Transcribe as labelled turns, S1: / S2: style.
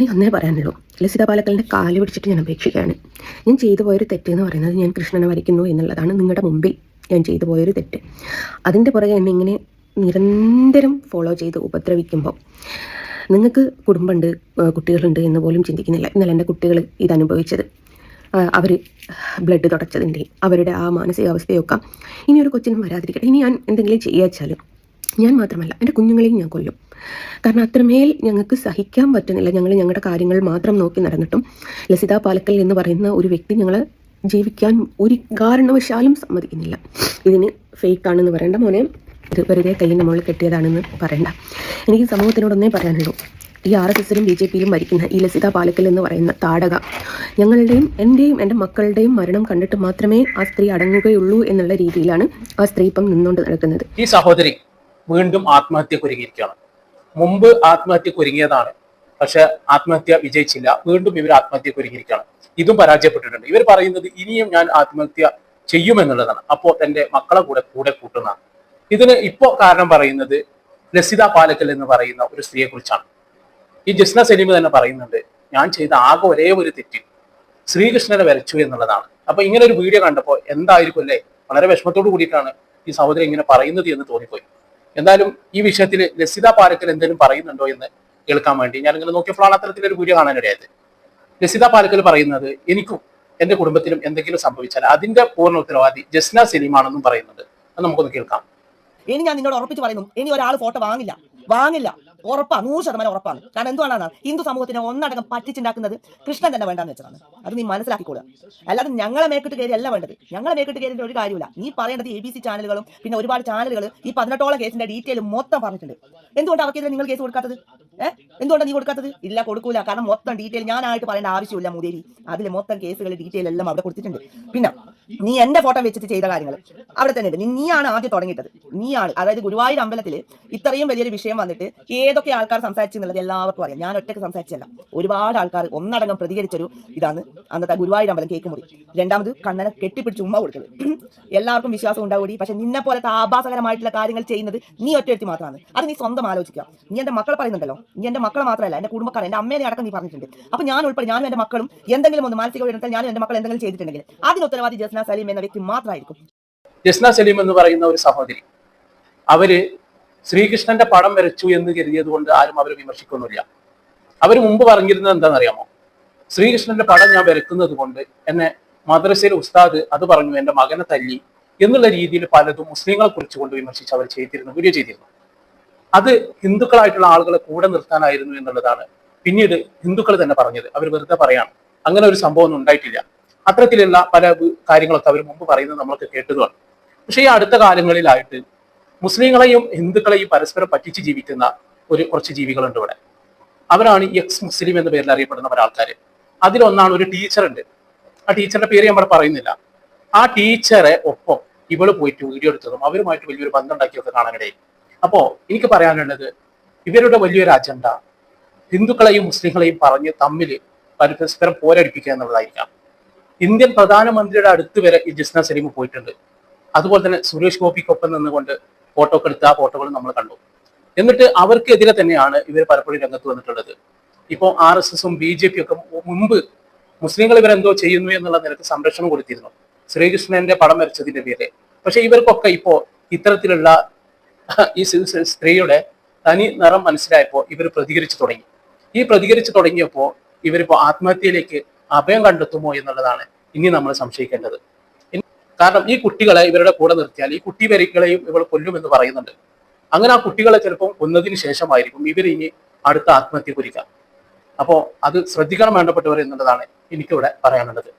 S1: എനിക്ക് ഒന്നേ പറയാനുള്ളൂ. ലസിത പാലക്കലിന്റെ കാൽ പിടിച്ചിട്ട് ഞാൻ അപേക്ഷിക്കുകയാണ്. ഞാൻ ചെയ്തു പോയൊരു തെറ്റ് എന്ന് പറയുന്നത് ഞാൻ കൃഷ്ണനെ വരയ്ക്കുന്നു എന്നുള്ളതാണ് നിങ്ങളുടെ മുമ്പിൽ ഞാൻ ചെയ്തു പോയൊരു തെറ്റ്. അതിന്റെ പുറകെ എന്നെ ഇങ്ങനെ നിരന്തരം ഫോളോ ചെയ്ത് ഉപദ്രവിക്കുമ്പോൾ നിങ്ങൾക്ക് കുടുംബമുണ്ട് കുട്ടികളുണ്ട് എന്ന് പോലും ചിന്തിക്കുന്നില്ല. ഇന്നലെ എന്റെ കുട്ടികൾ ഇതനുഭവിച്ചത്. അവർ ബ്ലഡ് തുടച്ചതിന്റെ അവരുടെ ആ മാനസികാവസ്ഥയൊക്കെ ഇനി ഒരു കൊച്ചിനും വരാതിരിക്കട്ടെ. ഇനി ഞാൻ എന്തെങ്കിലും ചെയ്യാച്ചാലും ഞാൻ മാത്രമല്ല എന്റെ കുഞ്ഞുങ്ങളെയും ഞാൻ കൊല്ലും. കാരണം അത്രമേൽ ഞങ്ങൾക്ക് സഹിക്കാൻ പറ്റുന്നില്ല. ഞങ്ങൾ ഞങ്ങളുടെ കാര്യങ്ങൾ മാത്രം നോക്കി നടന്നിട്ടും ലസിത പാലക്കൽ എന്ന് പറയുന്ന ഒരു വ്യക്തി ഞങ്ങൾ ജീവിക്കാൻ ഒരു കാരണവശാലും സമ്മതിക്കുന്നില്ല. ഇതിന് ഫേക്ക് ആണെന്ന് പറയേണ്ട മോനെ. ഇത് വെറുതെ കയ്യിന്റെ മുകളിൽ കെട്ടിയതാണെന്ന് പറയണ്ട. എനിക്ക് സമൂഹത്തിനോടൊന്നേ പറയാനുള്ളൂ. ഈ ആർ എസ് എസിലും ബി ജെ പിയിലും ഭരിക്കുന്ന ഈ ലസിത പാലക്കൽ എന്ന് പറയുന്ന താടക ഞങ്ങളുടെയും എന്റെയും എന്റെ മക്കളുടെയും മരണം കണ്ടിട്ട് മാത്രമേ ആ സ്ത്രീ അടങ്ങുകയുള്ളൂ എന്നുള്ള രീതിയിലാണ് ആ സ്ത്രീ ഇപ്പം നിന്നുകൊണ്ട് നടക്കുന്നത്.
S2: ഈ സഹോദരി വീണ്ടും ആത്മഹത്യക്ക് ഒരുങ്ങിയിരിക്കുകയാണ് മുമ്പ് ആത്മഹത്യക്ക് ഒരുങ്ങിയതാണ് പക്ഷെ ആത്മഹത്യ വിജയിച്ചില്ല. വീണ്ടും ഇവർ ആത്മഹത്യക്ക് ഒരുങ്ങിയിരിക്കുകയാണ് ഇതും പരാജയപ്പെട്ടിട്ടുണ്ട്. ഇവർ പറയുന്നത് ഇനിയും ഞാൻ ആത്മഹത്യ ചെയ്യുമെന്നുള്ളതാണ്. അപ്പോൾ തന്റെ മക്കളെ കൂടെ കൂടെ കൂട്ടുന്നതാണ് ഇതിന് ഇപ്പോ കാരണം പറയുന്നത് ലസിത പാലക്കൽ എന്ന് പറയുന്ന ഒരു സ്ത്രീയെ കുറിച്ചാണ്. ഈ ജിസ്ന സലീം തന്നെ പറയുന്നുണ്ട് ഞാൻ ചെയ്ത ആകെ ഒരേ ഒരു തെറ്റ്. ശ്രീകൃഷ്ണനെ വരച്ചു എന്നുള്ളതാണ്. അപ്പൊ ഇങ്ങനെ ഒരു വീഡിയോ കണ്ടപ്പോൾ എന്തായിരിക്കും അല്ലേ? വളരെ വിഷമത്തോട് കൂടിയിട്ടാണ് ഈ സഹോദരി ഇങ്ങനെ പറയുന്നത് എന്ന് തോന്നിപ്പോയി. എന്തായാലും ഈ വിഷയത്തിൽ ലസിത പാലക്കൽ എന്തെങ്കിലും പറയുന്നുണ്ടോ എന്ന് കേൾക്കാൻ വേണ്ടി. ഞാൻ ഇങ്ങനെ നോക്കിയപ്പോഴാണ് അത്തരത്തിലൊരു വീഡിയോ കാണാനിടയായത്. ലസിത പാലക്കൽ പറയുന്നത് എനിക്കും എന്റെ കുടുംബത്തിലും എന്തെങ്കിലും സംഭവിച്ചാൽ അതിന്റെ പൂർണ ഉത്തരവാദി ജസ്ന സലീമാണെന്നും പറയുന്നുണ്ട്. അത് നമുക്കൊന്ന് കേൾക്കാം.
S3: ഇനി ഞാൻ നിങ്ങളോട് ഉറപ്പിച്ച് പറയുന്നു ഇനി ഒരാൾ ഫോട്ടോ വാങ്ങില്ല വാങ്ങില്ല. ഉറപ്പാ നൂറ് ശതമാനം ഉറപ്പാണ് കാരണം എന്തുകൊണ്ടാണ്? ഹിന്ദു സമൂഹത്തിനെ ഒന്നടങ്കം പറ്റിച്ചുണ്ടാക്കുന്നത് കൃഷ്ണൻ തന്നെ വേണ്ടാന്ന് വെച്ചതാണ് അത് നീ മനസ്സിലാക്കിക്കോളുക. അല്ലാതെ ഞങ്ങളെ മേക്കിട്ട് കയറി അല്ല വേണ്ടത്. ഞങ്ങളെ മേക്കിട്ട് കയറിയിട്ട് ഒരു കാര്യമില്ല നീ പറയേണ്ടത് എ ബി സി ചാനലുകളും പിന്നെ ഒരുപാട് ചാനലുകൾ ഈ പതിനെട്ടോളം കേസിന്റെ ഡീറ്റെയിൽ മൊത്തം പറഞ്ഞിട്ടുണ്ട്. എന്തുകൊണ്ട് അവർക്കെതിരെ നിങ്ങൾ കേസ് കൊടുക്കാത്തത്? ഏഹ് എന്തുകൊണ്ടാണ് നീ കൊടുക്കാത്തത്? ഇല്ല കൊടുക്കൂല. കാരണം മൊത്തം ഡീറ്റെയിൽ ഞാനായിട്ട് പറയേണ്ട ആവശ്യമില്ല മുതേരി അതിൽ മൊത്തം കേസുകൾ ഡീറ്റെയിൽ എല്ലാം അവിടെ കൊടുത്തിട്ടുണ്ട്. പിന്നെ നീ എന്റെ ഫോട്ടോ വെച്ചിട്ട് ചെയ്ത കാര്യങ്ങൾ അവിടെ തന്നെ ഉണ്ട്. നീയാണ് ആദ്യം തുടങ്ങിയിട്ടത്. നീയാണ്. അതായത് ഗുരുവായൂർ അമ്പലത്തിൽ ഇത്രയും വലിയൊരു വിഷയം വന്നിട്ട് ഏതൊക്കെ ആൾക്കാർ സംസാരിച്ചു എന്നുള്ളത് എല്ലാവർക്കും അറിയാം. ഞാൻ ഒറ്റയ്ക്ക് സംസാരിച്ചല്ല ഒരുപാട് ആൾക്കാർ ഒന്നടങ്കം പ്രതികരിച്ചൊരു ഇതാണ് അന്നത്തെ ഗുരുവായൂർ അമ്പലം കേക്ക് മുറി. രണ്ടാമത് കണ്ണനെ കെട്ടിപ്പിടിച്ച് ഉമ്മ കൊടുത്തത്. എല്ലാവർക്കും വിശ്വാസം ഉണ്ടാവൂടി. പക്ഷെ നിന്നെ പോലത്തെ ആഭാസകരമായിട്ടുള്ള കാര്യങ്ങൾ ചെയ്യുന്നത് നീ ഒറ്റയെടുത്തി മാത്രമാണ്. അത് നീ സ്വന്തം ആലോചിക്കുക. നീ എന്റെ മക്കളെ പറയുന്നുണ്ടല്ലോ. എന്റെ മക്കളെ മാത്രമല്ല എന്റെ കുടുംബക്കാർ എന്റെ അമ്മേനെ അടക്കം നീ പറഞ്ഞിട്ടുണ്ട്. അപ്പൊ ഞാൻ ഉൾപ്പെടെ ഞാനും എന്റെ മക്കളും എന്തെങ്കിലും ഒന്ന് മാനസിക പീഡനത്തിൽ ഞാനും എന്റെ മക്കൾ എന്തെങ്കിലും ചെയ്തിട്ടുണ്ടെങ്കിൽ അതിന് ഉത്തരവാദി ജസ്ന സലീം എന്ന വ്യക്തി മാത്രമായിരിക്കും.
S2: ജസ്ന സലീം എന്ന് പറയുന്ന ഒരു സഹോദരി അവർ ശ്രീകൃഷ്ണന്റെ പടം വരച്ചു എന്ന് കരുതിയത് കൊണ്ട് ആരും അവരെ വിമർശിക്കൊന്നുമില്ല. അവർ മുമ്പ് പറഞ്ഞിരുന്നത് എന്താണെന്നറിയാമോ? ശ്രീകൃഷ്ണന്റെ പടം ഞാൻ വരക്കുന്നത് കൊണ്ട് എന്നെ മദ്രസയിലെ ഉസ്താദ് അത് പറഞ്ഞു എന്റെ മകനെ തല്ലി എന്നുള്ള രീതിയിൽ പലതും മുസ്ലിങ്ങളെ കുറിച്ച് കൊണ്ട് വിമർശിച്ച് അവർ ചെയ്തിരുന്നു വീഡിയോ ചെയ്തിരുന്നു. അത് ഹിന്ദുക്കളായിട്ടുള്ള ആളുകളെ കൂടെ നിർത്താനായിരുന്നു എന്നുള്ളതാണ്. പിന്നീട് ഹിന്ദുക്കൾ തന്നെ പറഞ്ഞത്. അവർ വെറുതെ പറയാണ്. അങ്ങനെ ഒരു സംഭവം ഒന്നും ഉണ്ടായിട്ടില്ല. അത്തരത്തിലുള്ള പല കാര്യങ്ങളൊക്കെ അവർ മുമ്പ് പറയുന്നത് നമ്മളൊക്കെ കേട്ടതുമാണ്. പക്ഷേ ഈ അടുത്ത കാലങ്ങളിലായിട്ട് മുസ്ലിങ്ങളെയും ഹിന്ദുക്കളെയും പരസ്പരം പറ്റിച്ച് ജീവിക്കുന്ന ഒരു കുറച്ച് ജീവികളുണ്ട് ഇവിടെ. അവരാണ് എക്സ് മുസ്ലിം എന്ന പേരിൽ അറിയപ്പെടുന്ന പല ആൾക്കാർ അതിലൊന്നാണ് ഒരു ടീച്ചറുണ്ട്. ആ ടീച്ചറിന്റെ പേര് നമ്മൾ പറയുന്നില്ല. ആ ടീച്ചറെ ഒപ്പം ഇവൾ പോയിട്ട് വീഡിയോ എടുത്തതും അവരുമായിട്ട് വലിയൊരു ബന്ധം ഉണ്ടാക്കിയൊക്കെ കാണാനിടയിൽ അപ്പോ എനിക്ക് പറയാനുള്ളത് ഇവരുടെ വലിയൊരു അജണ്ട ഹിന്ദുക്കളെയും മുസ്ലിങ്ങളെയും പറഞ്ഞ് തമ്മിൽ പരസ്പരം പോരടിപ്പിക്കുക എന്നുള്ളതായിരിക്കാം. ഇന്ത്യൻ പ്രധാനമന്ത്രിയുടെ അടുത്ത് വരെ ഈ ജിസ്ന സലീം പോയിട്ടുണ്ട്. അതുപോലെ തന്നെ സുരേഷ് ഗോപിക്കൊപ്പം നിന്നുകൊണ്ട് ഫോട്ടോ എടുത്ത ആ ഫോട്ടോകൾ നമ്മൾ കണ്ടു. എന്നിട്ട് അവർക്കെതിരെ തന്നെയാണ് ഇവർ പലപ്പോഴും രംഗത്ത് വന്നിട്ടുള്ളത്. ഇപ്പോൾ ആർ എസ് എസും ബി ജെ പി ഒക്കെ മുമ്പ് മുസ്ലിങ്ങൾ ഇവരെന്തോ ചെയ്യുന്നു എന്നുള്ള നിരക്ക് സംരക്ഷണം കൊടുത്തിരുന്നു. ശ്രീകൃഷ്ണന്റെ പടം വരച്ചതിന്റെ പേര് പക്ഷെ ഇവർക്കൊക്കെ ഇപ്പോ ഇത്തരത്തിലുള്ള ഈ സ്ത്രീയുടെ തനി നിറം മനസ്സിലായപ്പോൾ ഇവർ പ്രതികരിച്ചു തുടങ്ങി. ഈ പ്രതികരിച്ചു തുടങ്ങിയപ്പോൾ ഇവരിപ്പോ ആത്മഹത്യയിലേക്ക് അഭയം കണ്ടെത്തുമോ എന്നുള്ളതാണ് ഇനി നമ്മൾ സംശയിക്കേണ്ടത്. കാരണം ഈ കുട്ടികളെ ഇവരുടെ കൂടെ നിർത്തിയാൽ ഈ കുട്ടി വരികളെയും ഇവൾ കൊല്ലുമെന്ന് പറയുന്നുണ്ട്. അങ്ങനെ ആ കുട്ടികളെ ചിലപ്പോൾ കൊന്നതിന് ശേഷമായിരിക്കും ഇവർ ഇനി അടുത്ത ആത്മഹത്യ കുരിക്കാം. അപ്പോൾ അത് ശ്രദ്ധിക്കണം വേണ്ടപ്പെട്ടവർ എന്നുള്ളതാണ് എനിക്കിവിടെ പറയാനുള്ളത്.